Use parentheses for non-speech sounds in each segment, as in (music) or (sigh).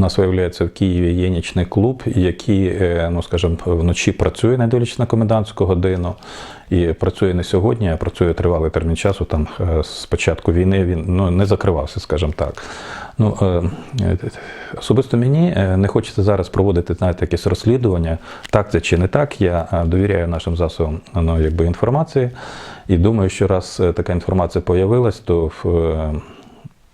нас виявляється в Києві є нічний клуб, який, е, ну скажімо, вночі працює, не дивлячись на комендантську годину, і працює не сьогодні, а працює тривалий термін часу. Там е, з початку війни він ну, не закривався, скажімо так. Ну, е, особисто мені не хочеться зараз проводити знаєте, якесь розслідування, так це чи не так. Я довіряю нашим засобам ну, якби, інформації і думаю, що раз така інформація появилась, то в.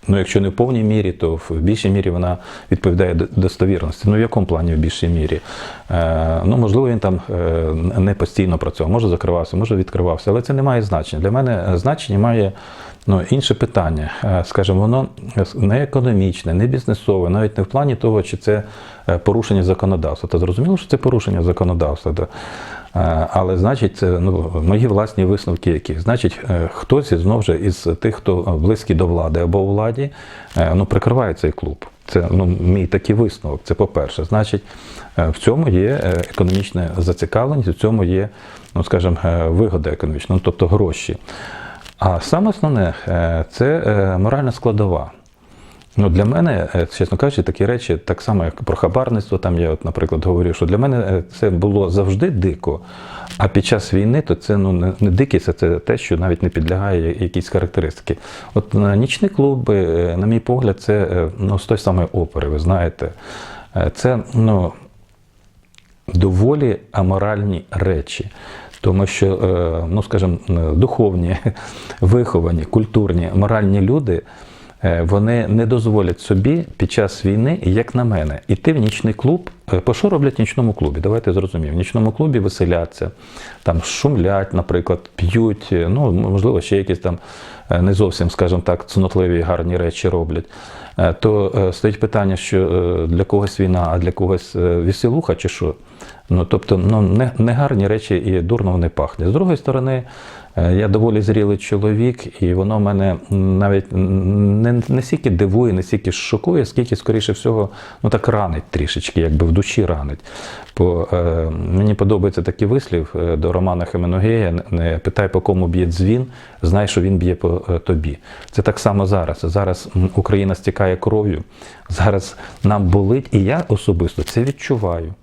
Ну, якщо не в повній мірі, то в більшій мірі вона відповідає достовірності. Ну, в якому плані в більшій мірі? Е, ну, можливо, він там е, не постійно працював, може закривався, може відкривався, але це не має значення. Для мене е, значення має ну, інше питання. Е, скажімо, воно не економічне, не бізнесове, навіть не в плані того, чи це порушення законодавства. Та зрозуміло, що це порушення законодавства. Е, Але значить, ну, мої власні висновки, які значить, е, хтось знову ж із тих, хто близький до влади або владі, е, ну прикриває цей клуб. Це ну мій такий висновок. Це по-перше. Значить, в цьому є е, економічна зацікавленість, в цьому є, ну скажімо, вигода економічна, ну тобто гроші. А саме основне це моральна складова. Ну, для мене, е, чесно кажучи, такі речі, так само, як про хабарництво, там я, от, наприклад, говорив, що для мене е, це було завжди дико. А під час війни то це ну, не, дикість, а це те, що навіть не підлягає якійсь характеристики. От нічні клуби, е, на мій погляд, це ну, з той самої опери, ви знаєте. Це ну, доволі аморальні речі. Тому що, ну скажімо, духовні, (laughs) виховані, культурні, моральні люди. Е, Вони не дозволять собі під час війни, як на мене, іти в нічний клуб. Е, По що роблять в нічному клубі? Давайте зрозуміємо. В нічному клубі веселяться, там шумлять, наприклад, п'ють, е, ну можливо, ще якісь там не зовсім, скажімо так, цнотливі гарні речі роблять. То стоїть питання, що для когось війна, а для когось веселуха чи що. Ну, тобто, ну, не, не гарні речі і дурно вони пахнуть. З другої сторони, я доволі зрілий чоловік, і воно мене навіть не, не стільки дивує, не стільки шокує, скільки, скоріше всього, ну так ранить трішечки, якби в душі ранить. Бо е, мені подобається такий вислів е, до Романа Хеменогея: не- не питай, по кому б'є дзвін, знай, що він б'є по е, тобі. Це так само зараз. Зараз Україна стікає кров'ю, зараз нам болить, і я особисто це відчуваю.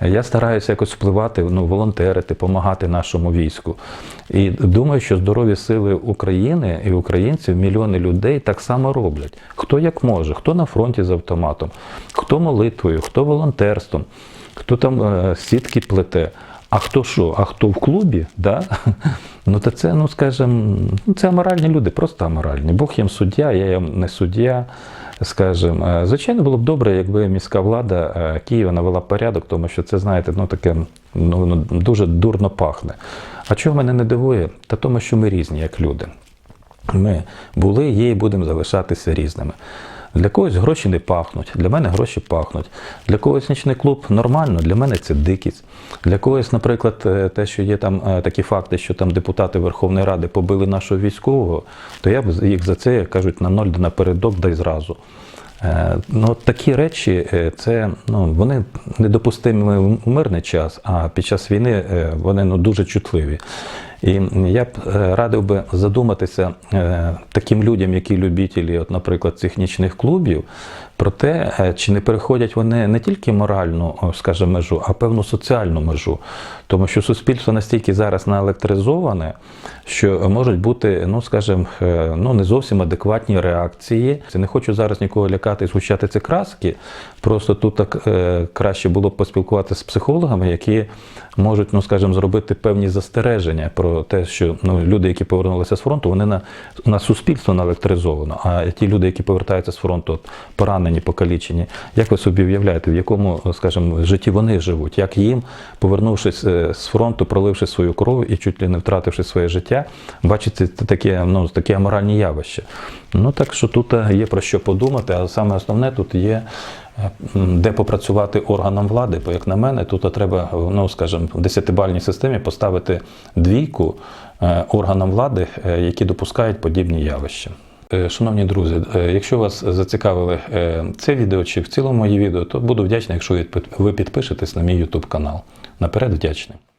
Я стараюся якось впливати, ну, волонтерити, допомагати нашому війську. І думаю, що здорові сили України і українців, мільйони людей так само роблять. Хто як може, хто на фронті з автоматом, хто молитвою, хто волонтерством, хто там е, сітки плете. А хто що? А хто в клубі? Да? Ну то це, ну скажімо, ну, це аморальні люди, просто аморальні. Бог їм суддя, я їм не суддя. Скажімо, Е, звичайно, було б добре, якби міська влада е, Києва навела порядок, тому що це, знаєте, ну таке ну, дуже дурно пахне. А чого мене не дивує? Та тому, що ми різні, як люди. Ми були, є і будемо залишатися різними. Для когось гроші не пахнуть, для мене гроші пахнуть. Для когось нічний клуб нормально, для мене це дикість. Для когось, наприклад, е, те, що є там е, такі факти, що там депутати Верховної Ради побили нашого військового, то я б їх за це, як кажуть, на ноль напередок, дай зразу. Е, Ну, такі речі, це ну, вони недопустимі в мирний час, а під час війни вони ну, дуже чутливі. І я б е, радив би задуматися е, таким людям, які любителі, от, наприклад, цих нічних клубів, про те, е, чи не переходять вони не тільки моральну, скажімо, межу, а певну соціальну межу. Тому що суспільство настільки зараз наелектризоване, що можуть бути, ну скажімо, ну не зовсім адекватні реакції. Це не хочу зараз нікого лякати і згущати ці краски. Просто тут так краще було б поспілкуватися з психологами, які можуть, ну скажімо, зробити певні застереження про те, що ну люди, які повернулися з фронту, вони на, на суспільство наелектризовано. А ті люди, які повертаються з фронту, от, поранені, покалічені, як ви собі уявляєте, в якому, скажімо, житті вони живуть, як їм, повернувшись е, з фронту, проливши свою кров і чуть ли не втративши своє життя, бачити таке, ну, такі аморальні явища. Ну так що тут е, є про що подумати, а саме основне тут є. Де попрацювати органам влади, бо як на мене, тут треба, ну скажімо, в десятибальній системі поставити двійку е, органам влади, е, які допускають подібні явища. Е, Шановні друзі, якщо вас зацікавили це відео чи в цілому мої відео, то буду вдячний, якщо ви підпишетесь на мій YouTube канал. Наперед вдячний.